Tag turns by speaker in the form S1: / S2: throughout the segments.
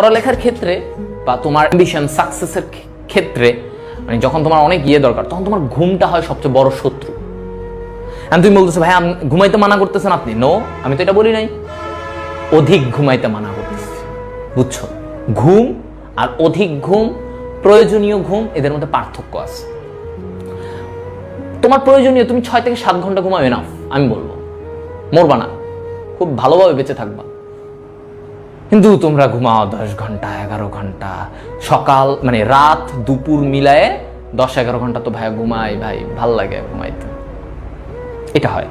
S1: পড়ালেখার ক্ষেত্রে বা তোমার অ্যাম্বিশন সাকসেসের ক্ষেত্রে মানে যখন তোমার অনেক ইয়ে দরকার, তখন তোমার ঘুমটা হয় সবচেয়ে বড় শত্রু। এখন তুমি বলতেছো, ভাই, আম- ঘুমাইতে মানা করতেছেন আপনি? নো আমি তো এটা বলি নাই। অধিক ঘুমাইতে মানা করতেছি। বুঝছ? ঘুম আর অধিক ঘুম, প্রয়োজনীয় ঘুম, এদের মধ্যে পার্থক্য আছে। তোমার প্রয়োজনীয়, তুমি ছয় থেকে সাত ঘণ্টা ঘুমাবে না আমি বলব। মরবা না। খুব ভালোভাবে বেঁচে থাকবা। কিন্তু তোমরা ঘুমাও দশ ঘণ্টা, এগারো ঘণ্টা। সকাল মানে রাত, দুপুর মিলায়ে দশ, এগারো ঘণ্টা তো ভাই ঘুমাই, ভাই, ভালো লাগে ঘুমাইতে। এটা হয়।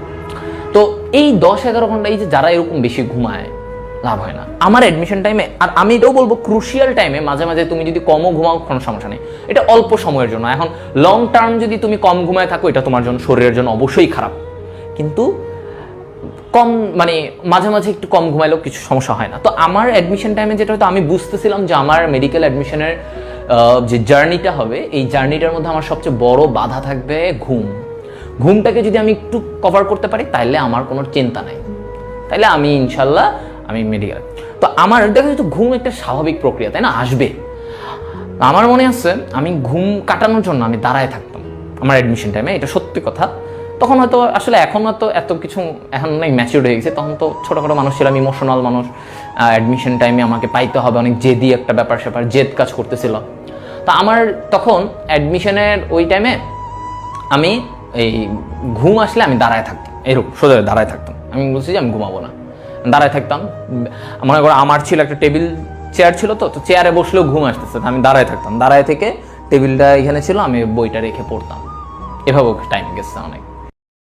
S1: তো এই দশ, এগারো ঘণ্টা, এই যে যারা এরকম বেশি ঘুমায়, লাভ হয় না। আমার অ্যাডমিশন টাইমে আর আমি এটাও বলব ক্রুশিয়াল টাইমে মাঝে মাঝে তুমি যদি কমও ঘুমাও, কোনো সমস্যা নেই। এটা অল্প সময়ের জন্য। এখন লং টার্ম যদি তুমি কম ঘুমায় থাকো, এটা তোমার জন্য, শরীরের জন্য অবশ্যই খারাপ। কিন্তু কম মানে মাঝে মাঝে একটু কম ঘুমাইলেও কিছু সমস্যা হয় না। তো আমার অ্যাডমিশন টাইমে যেটা হয়তো আমি বুঝতেছিলাম যে আমার মেডিকেল অ্যাডমিশনের যে জার্নিটা হবে, এই জার্নিটার মধ্যে আমার সবচেয়ে বড় বাধা থাকবে ঘুম। ঘুমটাকে যদি আমি একটু কভার করতে পারি তাহলে আমার কোনো চিন্তা নাই। তাইলে আমি ইনশাল্লাহ, আমি মেডিকেল তো আমার, দেখা যাচ্ছে ঘুম একটা স্বাভাবিক প্রক্রিয়া, তাই না? আসবে। আমার মনে আছে, আমি ঘুম কাটানোর জন্য আমি দাঁড়ায় থাকতাম। আমার অ্যাডমিশন টাইমে এটা সত্যি কথা। তখন হয়তো আসলে এখন হয়তো এত কিছু এখন অনেক ম্যাচিউর হয়ে গেছে, তখন তো ছোটোখাটো মানুষ ছিলাম ইমোশনাল মানুষ অ্যাডমিশন টাইমে আমাকে পাইতে হবে, অনেক জেদি একটা ব্যাপার স্যাপার, জেদ কাজ করতেছিল। তা আমার তখন অ্যাডমিশনের ওই টাইমে আমি এই ঘুম আসলে আমি দাঁড়ায় থাকতাম এরকম সোজা দাঁড়ায় থাকতাম। আমি বলছি যে আমি ঘুমাবো না। দাঁড়ায় থাকতাম, মনে করো আমার ছিল একটা টেবিল চেয়ার ছিল তো তো চেয়ারে বসলেও ঘুম আসতেছে আমি দাঁড়ায় থাকতাম। দাঁড়ায় থেকে টেবিলটা এখানে ছিল, আমি বইটা রেখে পড়তাম। এভাবে টাইম গেছে অনেক।